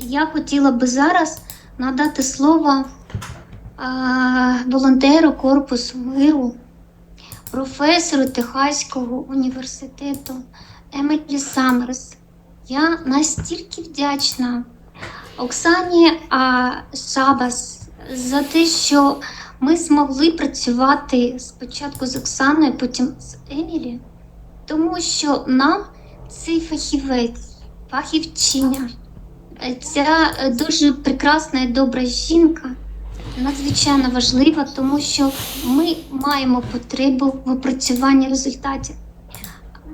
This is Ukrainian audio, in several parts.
я хотіла би зараз надати слово волонтеру Корпусу миру, професору Техаського університету Емілі Саммерс. Я настільки вдячна Оксані а, Шабас за те, що ми змогли працювати спочатку з Оксаною, потім з Емілі, тому що нам цей фахівець, фахівчиня, ця е, дуже прекрасна і добра жінка надзвичайно важлива, тому що ми маємо потребу в опрацюванні результатів.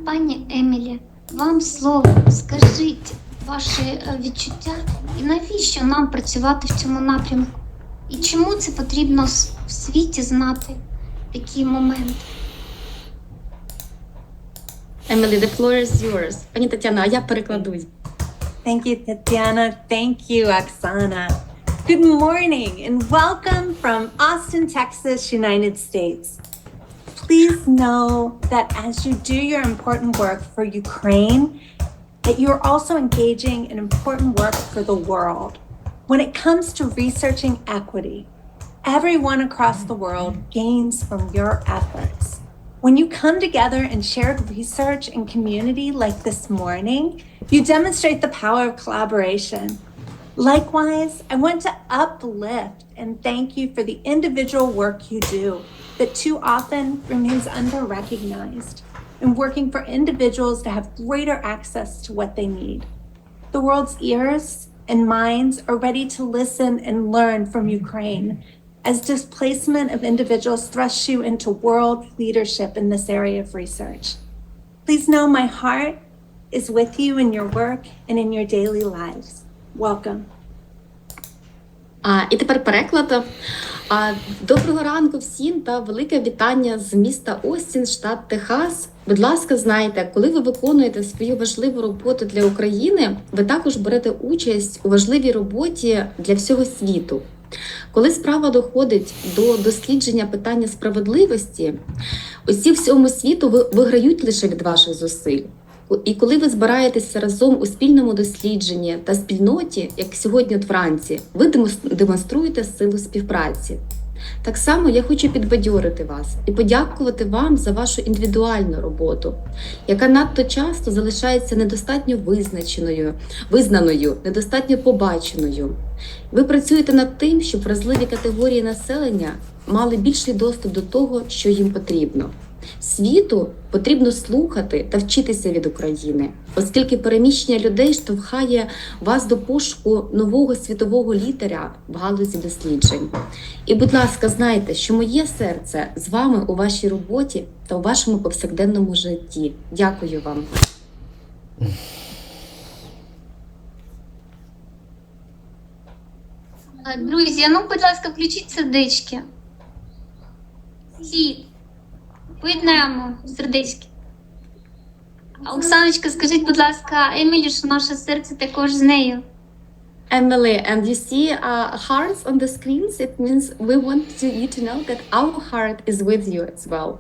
Пані Емілі, вам слово, скажіть ваші е, відчуття і навіщо нам працювати в цьому напрямку? І чому це потрібно в світі знати такі моменти? Emily, the floor is yours. Пані Тетяна, а я перекладу. Thank you, Tatiana. Thank you, Oksana. Good morning and welcome from Austin, Texas, United States. Please know that as you do your important work for Ukraine, that you're also engaging in important work for the world. When it comes to researching equity, everyone across the world gains from your efforts. When you come together and share research and community like this morning, you demonstrate the power of collaboration. Likewise, I want to uplift and thank you for the individual work you do that too often remains under recognized in working for individuals to have greater access to what they need. The world's ears and minds are ready to listen and learn from Ukraine as displacement of individuals thrusts you into world leadership in this area of research. Please know my heart is with you in your work and in your daily lives. Welcome. А, і тепер переклад. А, доброго ранку всім та велике вітання з міста Остін, штат Техас. Будь ласка, знайте, коли ви виконуєте свою важливу роботу для України, ви також берете участь у важливій роботі для всього світу. Коли справа доходить до дослідження питання справедливості, усі всьому світу виграють лише від ваших зусиль. І коли ви збираєтеся разом у спільному дослідженні та спільноті, як сьогодні от вранці, ви демонструєте силу співпраці. Так само я хочу підбадьорити вас і подякувати вам за вашу індивідуальну роботу, яка надто часто залишається недостатньо визначеною, визнаною, недостатньо побаченою. Ви працюєте над тим, щоб вразливі категорії населення мали більший доступ до того, що їм потрібно. Світу потрібно слухати та вчитися від України, оскільки переміщення людей штовхає вас до пошуку нового світового лідера в галузі досліджень. І, будь ласка, знайте, що моє серце з вами у вашій роботі та у вашому повсякденному житті. Дякую вам. Друзі, ну, будь ласка, включіть сердечки. Всі. Поєднаємо сердечки. Оксаночка, скажіть, будь ласка, Емілі, що наше серце також з нею. Emily, and you see uh, hearts on the screens. It means we want to, you to know that our heart is with you as well.